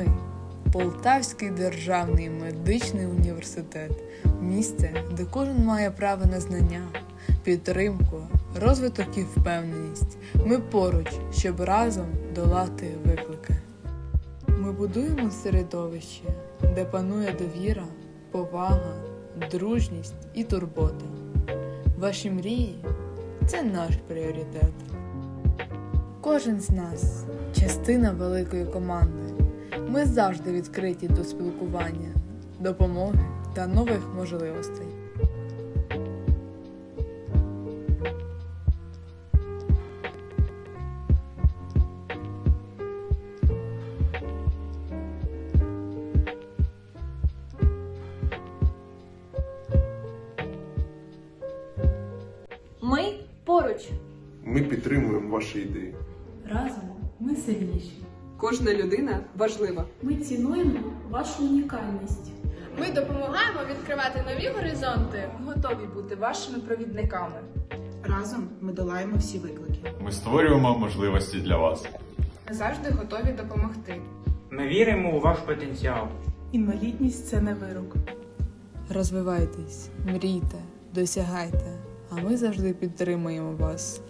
Ми Полтавський державний медичний університет, місце, де кожен має право на знання, підтримку, розвиток і впевненість. Ми поруч, щоб разом долати виклики. Ми будуємо середовище, де панує довіра, повага, дружність і турбота. Ваші мрії це наш пріоритет. Кожен з нас частина великої команди. Ми завжди відкриті до спілкування, допомоги та нових можливостей. Ми поруч. Ми підтримуємо ваші ідеї. Разом ми сильніші. Кожна людина важлива. Ми цінуємо вашу унікальність. Ми допомагаємо відкривати нові горизонти. Готові бути вашими провідниками. Разом ми долаємо всі виклики. Ми створюємо можливості для вас. Ми завжди готові допомогти. Ми віримо у ваш потенціал. Інвалідність це не вирок. Розвивайтесь, мрійте, досягайте, а ми завжди підтримуємо вас.